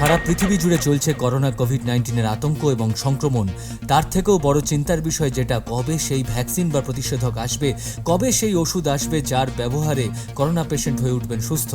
সারা পৃথিবী জুড়ে চলছে করোনা কোভিড নাইন্টিনের আতঙ্ক এবং সংক্রমণ। তার থেকেও বড় চিন্তার বিষয় যেটা, কবে সেই ভ্যাকসিন বা প্রতিষেধক আসবে, কবে সেই ওষুধ আসবে যার ব্যবহারে করোনা পেশেন্ট হয়ে উঠবেন সুস্থ।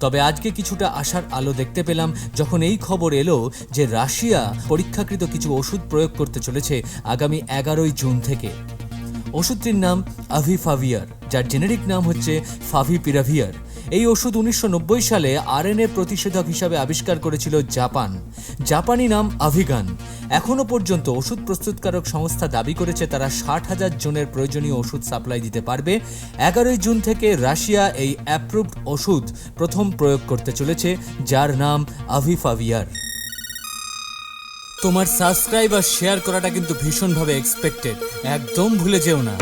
তবে আজকে কিছুটা আশার আলো দেখতে পেলাম, যখন এই খবর এলো যে রাশিয়া পরীক্ষাকৃত কিছু ওষুধ প্রয়োগ করতে চলেছে আগামী এগারোই জুন থেকে। ওষুধটির নাম আভিফাভিয়ার, যার জেনেরিক নাম হচ্ছে ফাভিপিরাভিয়ার। এই ওষুধ উনিশশো নব্বই সালে আরএনএ প্রতিষেধক হিসাবে আবিষ্কার করেছিল জাপান। জাপানি নাম আভিগান এখনও পর্যন্ত ওষুধ প্রস্তুতকারক সংস্থা দাবি করেছে তারা ষাট হাজার জনের প্রয়োজনীয় ওষুধ সাপ্লাই দিতে পারবে। এগারোই জুন থেকে রাশিয়া এই অ্যাপ্রুভড ওষুধ প্রথম প্রয়োগ করতে চলেছে, যার নাম আভিফাভিয়ার তোমার সাবস্ক্রাইব আর শেয়ার করাটা কিন্তু ভীষণভাবে এক্সপেক্টেড একদম ভুলে যেও না।